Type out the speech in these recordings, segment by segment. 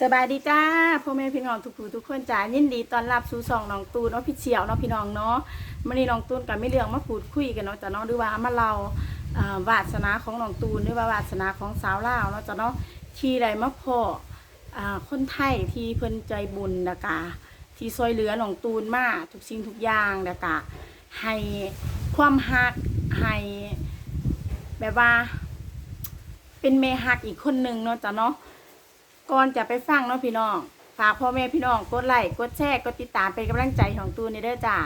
สบายดีจ้าพ่อแม่พี่น้องทุกผู้ทุกคนจ้ายินดีต้อนรับสู่สองน้องตูนเนาะพี่เฉียวเนาะพี่น้องเนาะมื่อนี้น้องตูนกับไม่เรื่องมาพูดคุยกันเนาะจ้ะเนาะหรือว่ามาเราเอ่อวาสนาของน้องตูนหรือว่าวาสนาของสาวลาวเนาะจ้ะเนาะที่ใดมาพ่อคนไทยที่เพิ่นใจบุญนะกะที่ซอยเหลือน้องตูนมาทุกสิ่งทุกอย่างนะกะให้ความฮักให้แบบว่า เป็นเมฮักอีกคนหนึ่งเนาะจ้ะเนาะ ก่อนจะไปฟังเนาะพี่น้อง ฝากพ่อแม่พี่น้องกดไลค์กดแชร์กดติดตามเป็นกำลังใจของตูนในเด้อจ้า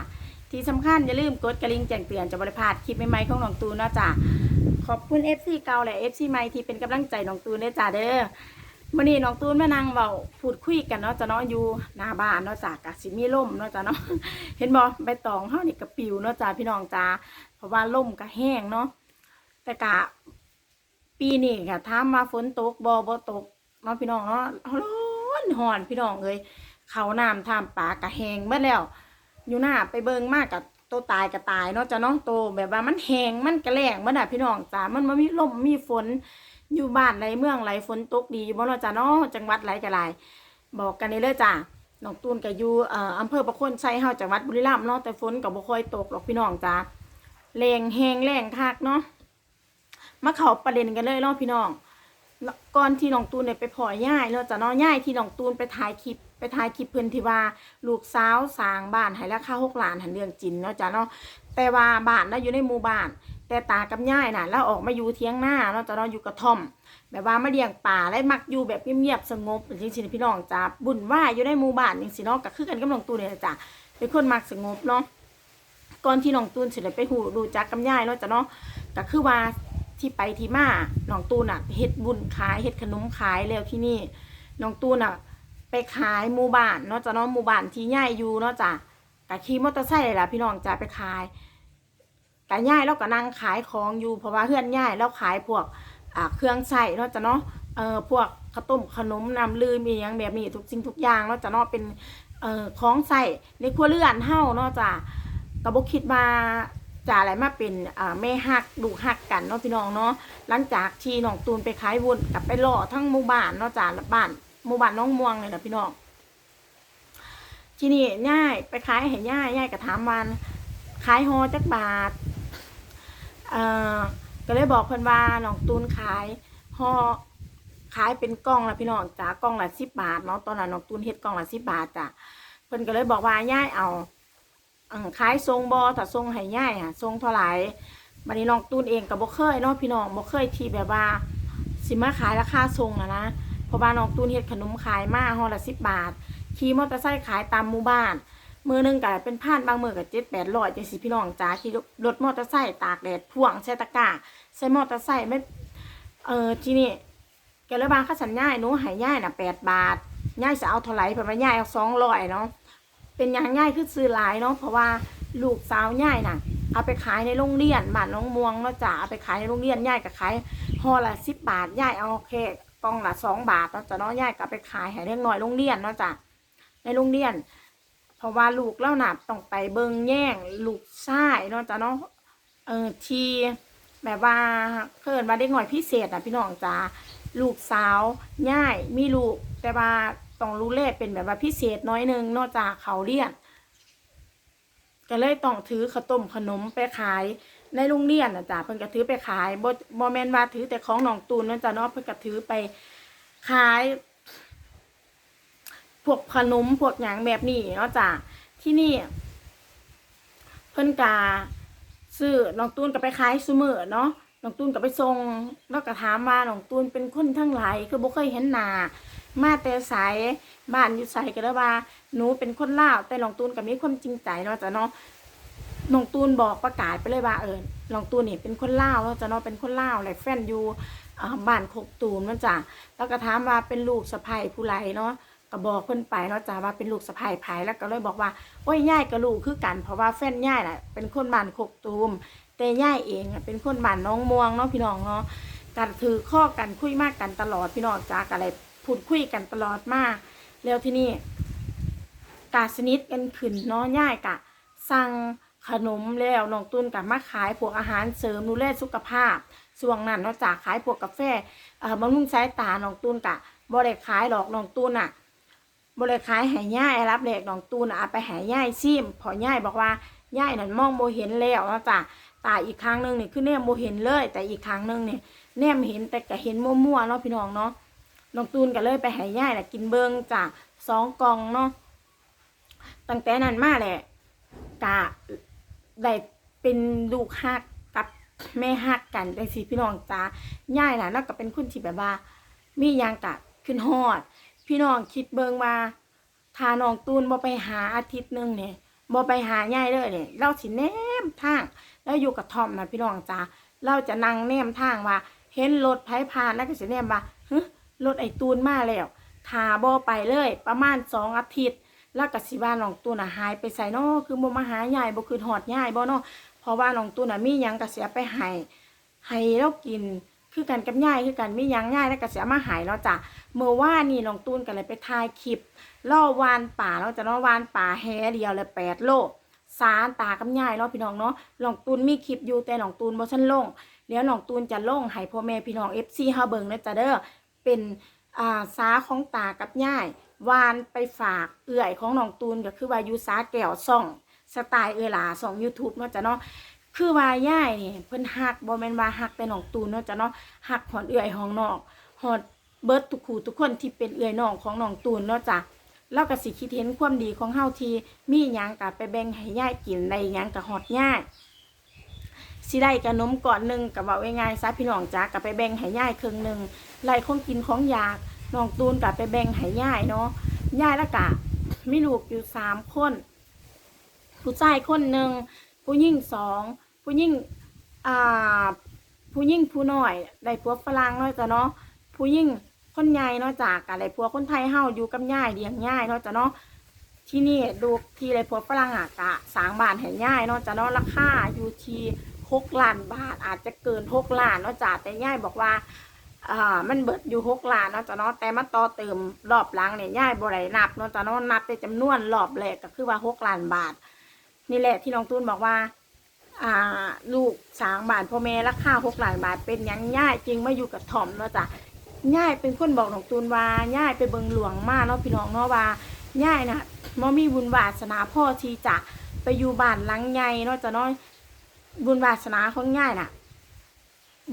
ที่สำคัญอย่าลืมกดกระลิ่งแจ้งเตือนจะบริพลาดคลิปใหม่ๆของน้องตูนเนาะจ้าขอบคุณ FC เก่าและ FC ใหม่ที่เป็นกำลังใจน้องตูนเด้อจ้าเด้อมื่อนี้น้องตูนแมานั่งเบาพูดคุยกันเนาะจ้ะเนาะอยู่หน้าบ้านเนาะจ้ากะสิมีล่มเนาะจ้ะเนาะเห็นบ่ใบตองเฮานี่กระปิวเนาะจ้าพี่น้องจ้าเพราะว่าล่มก็แห้งเนาะแต่กะปีนี้ค่ะถามมาฝนตกบ่บ่ตก เนาะพี่น้องเนาะร้อนหอนพี่น้องเอ้ยเขาน้ำท่ามปลากะแหงเบิดแล้ว อยู่หน้าไปเบิงมากกับโตตายก็ตายเนาะจะเนาะโตแบบว่ามันแหงมันกระแลงเบิดน่ะพี่น้องจ้ามันบ่มีลมมีฝนอยู่บ้านในเมืองไหลฝนตกดีอยู่บ่เนาะจ้ะเนาะจังหวัดไหลก็หลายบอกกันนี่เลยจ้าน้องตูนก็อยู่อำเภอประคนชัยเฮาจังหวัดบุรีรัมย์เนาะแต่ฝนก็บ่ค่อยตกหรอกพี่น้องจ้าแรงแหงแรงคักเนาะมาเข้าประเด็นกันเลยเนาะพี่น้อง ก่อนที่น้องตูนเนี่ยไปพอย่ายเนาะจะเนาะย่ายที่น้องตูนไปถ่ายคลิปไปถ่ายคลิปเพิ่นที่ว่าลูกสาวสร้างบ้านให้ราคาหกล้านหันเรื่องจริงเนาะจ้ะเนาะแต่ว่าบ้านน่ะอยู่ในหมู่บ้าน แต่ตากับย่ายน่ะแล้วออกมาอยู่เทียงหน้าเนาะจ้ะเนาะอยู่กระท่อม แบบว่ามาเลี้ยงป่าและมักอยู่แบบเงียบๆสงบจริงๆพี่น้องจ้ะบุญว่าอยู่ในหมู่บ้านจริงๆเนาะก็คือกันกับน้องตูนเนี่ยจ้ะเป็นคนมักสงบเนาะก่อนที่น้องตูนสิได้ไปหูดูจักกับย่ายเนาะจ้ะเนาะก็คือว่า ที่ไปที่มาน้องตูนอะเฮ็ดบุญขายเฮ็ดขนมขายแล้วที่นี่น้องตูนอะ ไปขายหมู่บ้านเนาะจ้ะเนาะหมู่บ้านที่ย่ายอยู่เนาะจ้ะกะขี่มอเตอร์ไซค์เลยล่ะพี่น้องจ้ะไปขายกะย่ายแล้วก็นั่งขายของอยู่เพราะว่าเพื่อนย่ายแล้วขายพวกอ่าเครื่องใส่เนาะจ้ะเนาะเอ่อพวกข้าวต้มขนมน้ำลืมอีหยังแบบนี้ทุกสิ่งทุกอย่างเนาะจ้ะเนาะเป็นเอ่อของใส่ในครัวเรือนเฮาเนาะจ้ะก็บ่คิดว่า จะอะไรมาเป็นแม่ฮักดูกฮักกันเนาะพี่น้องเนาะหลังจากที่น้องตูนไปขายวุ้นกับไปล่อทั้งหมู่บ้านเนาะจ้าบ้านหมู่บ้านน้องม่วงเลยนะพี่น้องทีนี่ย่ายไปขายให้ย่ายย่ายก็ถามวันขายฮอจักบาทเอ่อก็เลยบอกเพิ่นว่าน้องตูนขายฮอขายเป็นกล่องละพี่น้องจ้ากล่องละสิบบาทเนาะตอนนั้นน้องตูนเฮ็ดกล่องละสิบบาทจ้ะเพิ่นก็เลยบอกว่าย่ายเอา ขายทรงบอถ้าทรงให้ย่ายอะทรงเท่าไหร่บัดนี้น้องตูนเองก็บ่เคยเนาะพี่น้องบ่เคยที่แบบว่าสิมาขายราคาทรงอะนะเพราะว่าน้องตูนเฮ็ดขนมขายมาห่อละสิบบาทขี่มอเตอร์ไซค์ขายตามหมู่บ้านมือหนึงก็เป็นพันบางมือก็เจ็ดแปดร้อยจังสิพี่น้องจ้าขี่รถมอเตอร์ไซค์ตากแดดพ่วงใส่ตะกร้าใส่มอเตอร์ไซค์ไม่เออที่นี่แกเลยบางค่าสัญญาหนูห้ย่ายน่ะแปดบาทย่ายจะเอาเท่าไหร่เพิ่นว่าย่ายเอาสองร้อยเนาะ เป็นอย่างง่ายคือซื้อหลายเนาะเพราะว่าลูกสาวง่ายน่ะ เอาไปขายในโรงเรียนบ้านน้องม่วงเนาะจ้ะเอาไปขายในโรงเรียนย่ายก็ขายห่อละสิบบาทย่ายเอาแค่กล่องละสองบาทเนาะจ้ะเนาะย่ายก็เอาไปขายให้เล็กน้อยโรงเรียนเนาะจ้ะในโรงเรียน เพราะว่าลูกเล่าหนับต้องไปเบิงแย่งลูกชายเนาะจ้ะเนาะเออทีแบบว่าเพิ่นว่าเด็กหน่อยพิเศษอะพี่น้องจ้าลูกสาวย่ายมีลูกแต่ว่า ต้องรู้เลขเป็นแบบว่าพิเศษน้อยนึงนอกจากเขาเรียนก็เลยต้องถือข้าวต้มขนมไปขายในโรงเรียนนะจ๊ะเพิ่นก็ถือไปขายบ่บ่แม่นว่าถือแต่ของน้องตูนนะจ๊ะเนาะเพิ่นก็ถือไปขาย พวกขนมพวกหยังแบบนี้เนาะจ้ะที่นี่ เพิ่นกาซื้อน้องตูนก็ไปขายซุมื้อเนาะน้องตูนก็ไปส่งแล้วก็ถามว่าน้องตูนเป็นคนทั้งหลายคือบ่เคยเห็นหน้า มาแต่ไสบ้านอยู่ไสก็ได้ว่าหนูเป็นคนลาวแต่น้องตูนก็มีความจริงใจเนาะจ้ะเนาะน้องตูนบอกประกาศไปเลยว่าเออน้องตูนนี่เป็นคนลาวเนาะจ้ะเนาะเป็นคนลาวแหละแฟนอยู่บ้านโคกตูมเนาะจ้ะแล้วก็ถามว่าเป็นลูกสะใภ้ผู้ไรเนาะก็บอกเพิ่นไปเนาะจ้ะว่าเป็นลูกสะใภ้ไผแล้วก็เลยบอกว่าโอ้ยย่ายกับลูกคือกัน เพราะว่าแฟนย่ายน่ะเป็นคนบ้านโคกตูมแต่ย่ายเองเป็นคนบ้านน้องม่วงเนาะพี่น้องเนาะกันถือข้อกันคุยมากกันตลอดพี่น้องจ้าอะไร พูดคุยกันตลอดมากแล้วที่นี่กาสนิทกันขึ้นเนาะย่ายกะ สั่งขนมแล้วน้องตุ้นกับมาขายพวกอาหารเสริมดูแลสุขภาพส่วงนั้นเนาะจากขายพวกกาแฟเอ่อบำรุงสายตาน้องตุ้นกะบ่ได้ขายดอกน้องตูนน่ะบ่ได้ขายให้ย่ายรับแลกน้องตูนน่ะไปให้ย่ายซิมพอย่ายบอกว่าย่ายนั่นมองบ่เห็นแล้วเนาะจ้ะตาอีกครั้งหนึ่งนี่คือแนมบ่เห็นเลย แต่อีกครั้งหนึ่งเนี่ยแนมเห็นแต่ก็เห็นมั่วๆเนาะพี่น้องเนาะ น้องตูนก็เลยไปให้ย่ายน่ะกินเบิงจ้ะสองกองเนาะตั้งแต่นั้นมาแหละกะได้เป็นลูกฮักกับแม่ฮักกันจังซี่พี่น้องจ้าย่ายนะแล้วก็เป็นคนที่แบบว่า มียังกะขึ้นฮอด พี่น้องคิดเบิงว่าถ้าน้องตูนบ่ไปหาอาทิตย์หนึงเนี่ยบ่ไปหาย่ายเลยเนี่ยเราสิแนมทางแล้วอยู่กับทอมนะพี่น้องจ้าเราจะนั่งแนมทางว่า เห็นรถไผผ่านแล้วก็สิแนมว่า รถไอตูนมาแล้วถ้าบ่ไปเลย ประมาณสองอาทิตย์ แล้วก็สิว่าน้องตูนน่ะหายไปใส่นอคือบ่มาหายายบ่คือหอดยายบ่เนาะเพราะว่าน้องตูนน่ะมีหยังก็เสียไปให้ให้เรากินคือกันกับยายคือกันมียังยายแล้วก็เสียมาหายเนาะจ้ะเมื่อว่านี่น้องตูนก็เลยไปถ่ายคลิปล่อวานป่าเนาะจะเนาะวานป่าแฮเดียวเลยแปดโลสารตากับยายเนาะพี่น้องเนาะน้องตูนมีคลิปอยู่แต่น้องตูนบ่ทันลงเดี๋ยวน้องตูนจะลงให้พ่อแม่พี่น้อง FC เฮาเบิ่งเนะจ้ะเด้อ เป็นอ่าสาของตากับย่ายวานไปฝากเอื่อยของน้องตูนก็คือว่ายูสาแก้วซ่องสไตล์เออหลาซ่อง YouTube เนาะจ้ะเนาะคือว่าย่ายนี่เพิ่นฮักบ่แม่นว่าฮักแต่น้องตูนเนาะจ้ะเนาะฮักหอนเอื้อยของนองฮอดเบิร์ดทุกคู่ทุกคนที่เป็นเอื้อยน้องของน้องตูนเนาะจ้ะเราก็สิคิดเห็นความดีของเฮาทีมีหยังก็ไปแบ่งให้ย่ายกินได้หยังก็ฮอดย่ายสิได้ขนมก่อนหนึ่งก็เว้าง่ายๆซะพี่น้องจ้ะก็ไปแบ่งให้ย่ายครึ่งหนึ่ง ไล่ของกินของอยากน้องตูนก็ไปแบ่งให้ย่ายเนาะย่ายล้วก็มีลูกอยู่สามคน ผู้ชายคนหนึ่งผู้หญิงสองผู้หญิงอ่าผู้หญิงผู้น้อยได้ผัวฝรั่งเนาะจ้ะเนาะผู้หญิงคนใหญ่เนาะจากกันได้ผัวคนไทยเฮาอยู่กับย่ายเลี้ยงย่ายเนาะจ้ะเนาะที่นี่ดูที่ได้ผัวฝรั่งอะกะสางบานให้ย่ายเนาะจ้ะเนาะราคาอยู่ที่หกล้านบาทอาจจะเกินหกล้านเนาะจ้ะแต่ย่ายบอกว่า อ่ามันเบิดอยู่หกล้านเนาะจ้ะเนาะแต่มาต่อเติมรอบหลังเนี่ยย่ายบ่ได้นับเนาะจ้ะเนาะนับแต่จำนวนรอบแรกก็คือว่าหกล้านบาท นี่แหละที่น้องตูนบอกว่า อ่า ลูกสางบาทพ่อแม่ราคาหกล้านบาท เป็นยังย่ายจริงมาอยู่กับทอมเนาะจ้ะย่ายเป็นคนบอกน้องตูนว่าย่ายไปเบิงหลวงมาเนาะพี่น้องเนาะว่าย่ายนะมมีบุญวาสนาพ่อทีจะไปอยู่บ้านหลังใหญ่เนาะจ้ะเนาะบุญวาสนาของย่ายน่ะ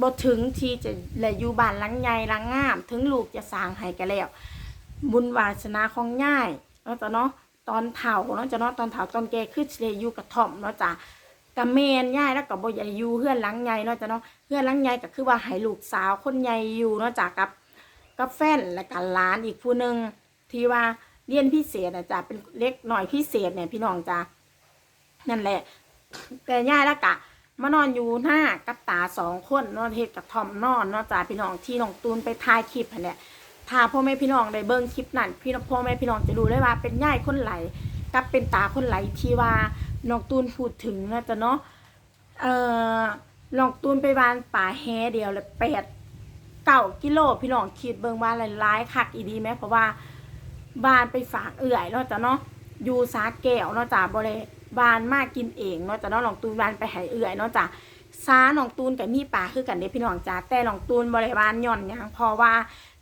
บ่ถึงที่จะเลยอยู่บ้านหลังใหญ่หลังงาม ถึงลูกจะสร้างให้กันแล้ว บุญวาสนาของย่ายเนาะจ้ะเนาะตอนเฒ่าเนาะจ้ะเนาะตอนเฒ่าตอนแก่คือสิได้อยู่กับทอมเนาะจ้ะกับแม่นยายแล้วก็บ่ใหญ่อยู่เฮือนหลังใหญ่เนาะจ้ะเนาะเฮือนหลังใหญ่ก็คือว่าให้ลูกสาวคนใหญ่อยู่เนาะจ้ะกับกับแฟนและก็หลานอีกผู้หนึ่งที่ว่าเรียนพิเศษนะจ้ะเป็นเล็กหน่อยพิเศษเนี่ยพี่น้องจ้ะนั่นแหละ แต่ยายแล้วก็ มานอนอยู่หน้ากับตาสองคนนอนเฮ็ดกับทอมนอนนาะจ้ะพี่น้องที่น้องตูนไปถ่ายคลิปหั่นแหละถ้าพ่อแม่พี่น้องได้เบิ่งคลิปนั้นพี่น้องพ่อแม่พี่น้องจะรู้ได้ว่าเป็นย่ายคนไหลกับเป็นตาคนไหลที่ว่าน้องตูนพูดถึงนะจ๊ะเนาะเอ่อน้องตูนไปวานป่าแฮเดียวเลยแปดเก้ากิโลพี่น้องคิดเบิ่งว่าหลายๆคักอีดีไหมเพราะว่าบ้านไปฝากเอื่อยเนาะจ๊ะเนาะอยู่สาแก้วเนาะจ้ะบ่ได้ บานมากกินเองเนาะจ้ะเนาะน้องตูนบานไปให้เอื่อยเนาะจ้ะซาน้องตูนกับมีป่าคือกันเด้พี่น้องจ้ะแต่น้องตูนบ่ได้บ้านย่อนยังเพราะว่า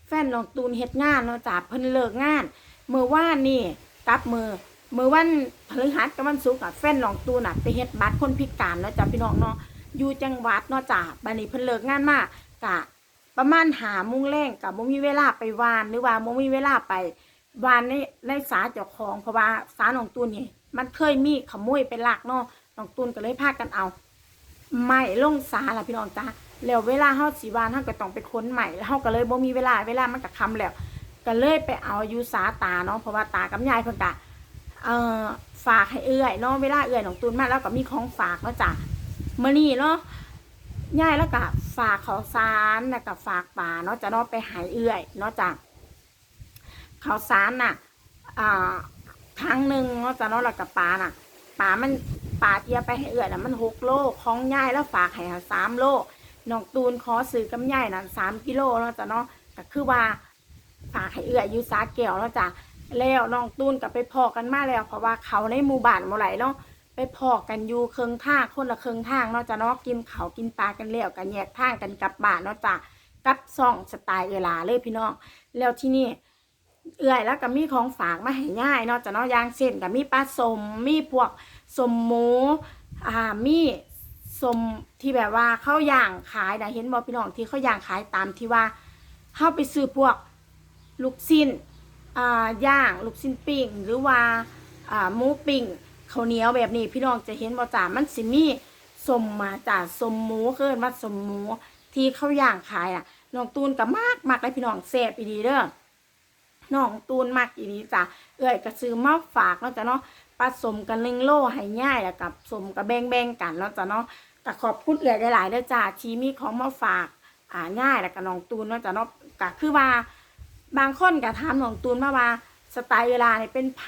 แฟนน้องตูนเฮ็ดงานเนาะจ้ะเพิ่นเลิกงานเมื่อวานนี่กลับมือเมื่อวันพฤหัสกับวันศุกร์อะแฟนน้องตูนอะไปเฮ็ดบัตรคนพิการเนาะจ้ะพี่น้องเนาะอยู่จังหวัดเนาะจ้ะบัดนี้เพิ่นเลิกงานมากกะประมาณหามุงแรงกับบ่มีเวลาไปวานหรือว่าบ่มีเวลาไปวานในในสาเจ้าของเพราะว่าสาน้องตูนนี่ มันเคยมีขโมยไปลักเนาะน้องตูนก็เลยพากันเอาไม้ลงสาล่ะพี่น้องจ้ะแล้วเวลาเฮาสิวานเฮาก็ต้องไปค้นใหม่แล้วเฮาก็เลยบ่มีเวลาเวลามันก็ค่ำแล้ว ก็เลยไปเอาอยู่สาตาเนาะเพราะว่าตากับยายเพิ่นก็เอ่อฝากให้เอื้อยเนาะเวลาเอื้อยน้องตูนมาแล้วก็มีของฝากเนาะจ้ะมื้อนี้เนาะยายแล้วก็ฝากข้าวสารแล้วก็ฝากปลาเนาะจะเนาะไปให้เอื้อยเนาะจ้ะข้าวสารน่ะอ่า ครั้งหนึ่งเนาะจ้ะเนาะแล้วก็ปลาน่ะปลามันปลาเทียไปให้เอื้อยน่ะมันหกโลของยายแล้วฝากให้สามโลน้องตูนขอซื้อกับยายน่ะสามกิโลเนาะจ้ะเนาะก็คือว่าฝากให้เอื้อยอยู่สาแก้วเนาะจ้ะแล้วน้องตูนกับไปพอกันมาแล้ว เพราะว่าเขาในหมู่บ้านหมู่ไหลเนาะไปพอกันอยู่เคืองทางคนละเคืองทางเนาะจ้ะเนาะกินเขากินปลากันแล้วกันแยกทางกันกลับบ้านเนาะจ้ะกับซองสไตล์เวลาเลยพี่น้องแล้วที่นี่ เอื่อยแล้วก็มีของฝากมาให้ง่ายเนาะจะเนาะอย่างเช่นก็มีปลาสมมีพวกสมหมูอ่ามีสมที่แบบว่าเขาย่างขายนะเห็นบ่พี่น้องที่เขาย่างขายตามที่ว่าเฮาไปซื้อพวกลูกชิ้นอ่าย่างลูกชิ้นปิ้งหรือว่าอ่าหมูปิ้งข้าวเหนียวแบบนี้พี่น้องจะเห็นบ่จ้ามันสิมีสมมาจากสมหมูเคินว่าสมหมูที่เขาย่างขายอะน้องตูนก็มากมากเลยพี่น้องแซ่บอีดีเด้อ น้องตูนมากอีดีจ้ะเอ้อยก็ซื้อมาฝากเนาะจ้ะเนาะผสมกันหนึ่งโลให้ง่ายแล้วกับสมกับแบ่งแบ่งๆกันเนาะจ้ะเนาะก็ขอบคุณเอื้อยหลายๆเด้อจ้าที่มีของมาฝากอ่าง่ายแล้วก็น้องตูนเนาะจ้ะเนาะก็คือว่าบางคนก็ถามน้องตูนมาว่าสไตล์เวลาเนี่ยเป็นไผ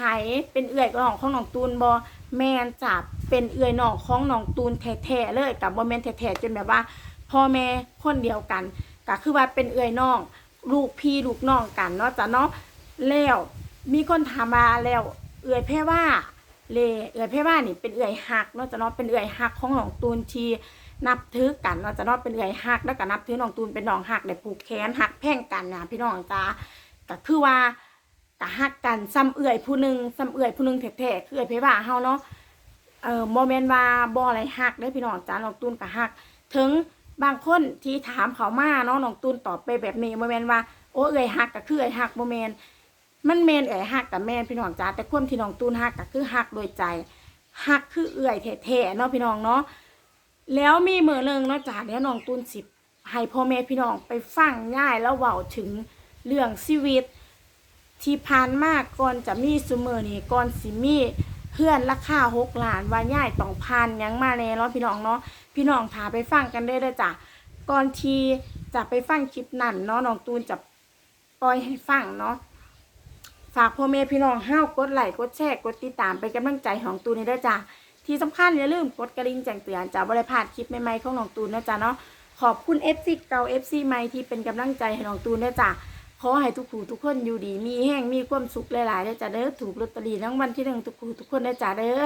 เป็นเอื้อยน้องของน้องตูนบ่แมนจ้ะเป็นเอื้อยน้องของน้องตูนแท้ๆเลยกับบ่แมนแท้ๆจนแบบว่าพ่อแม่คนเดียวกันก็คือว่าเป็นเอื้อยน้อง ลูกพี่ลูกน้องกันเนาะจ้ะเนาะ แล้วมีคนถามมาแล้ว เอื้อยแพ่ว่าเลเอื้อยแพ่ว่านี่เป็นเอื้อยหักเนาะจะเนาะเป็นเอื้อยหักของน้องตูนทีนับถือกันเนาะจะเนาะเป็นเอื้อยหักแล้วก็นับถือน้องตูนเป็นน้องหักได้ผูกแขนหักแพ่งกันนะพี่น้องจ้าก็คือว่าก็หักกันซ้ำเอื้อยผู้หนึ่งซ้ำเอื้อยผู้หนึ่งแท้ๆคือเอื้อยแพ่ว่าเฮาเนาะเอ่อโมเมนต์ว่าบ่อะไรหักได้พี่น้องจ้าน้องตูนก็หัก ถึงบางคนที่ถามเขามาเนาะน้องตูนตอบไปแบบนี้โมเมนต์ว่าโอ้เอื่อยฮักก็คือเอื่อยฮักโมเมนต์ มันเมนเอ่ยฮักกับแมนพี่น้องจ้าแต่ความที่น้องตูนฮักก็คือฮักโดยใจฮักคือเอื่อยแท้ๆเนาะพี่น้องเนาะแล้วมีมือหนึ่งเนาะจ้าเดี๋ยวน้องตูนสิบให้พ่อแม่พี่น้องไปฟังง่ายแล้วเว้าถึงเรื่องชีวิต ที่ผ่านมากก่อนจะมีซุมือนี่ก่อนสิมีเพื่อนราคาหกล้านว่าย่ายต้องพันยังมาแน่เนาะพี่น้องเนาะพี่น้องพาไปฟังกันได้เลยจ้ะก่อนที่จะไปฟังคลิปนั้นเนาะน้องตูนจะปล่อยให้ฟังเนาะ ฝากพ่อแม่พี่น้องห้าวกดไลค์กดแชร์กดติดตามเป็นกำลังใจของตูนให้ด้วยจ้าที่สำคัญอย่าลืมกดกระดิ่งแจ้งเตือนจะบริพลาดคลิปใหม่ๆของน้องตูนนะจ๊ะเนาะขอบคุณ FC เก่า FC ใหม่ที่เป็นกำลังใจให้น้องตูนด้วยจ้าขอให้ทุกผู้ทุกคนอยู่ดี มีแห้งมีความสุขหลายๆด้วยจ้าเด้อถูกลอตเตอรี่ทั้งวันที่หนึ่งทุกผู้ทุกคนด้วยจ้าเด้อ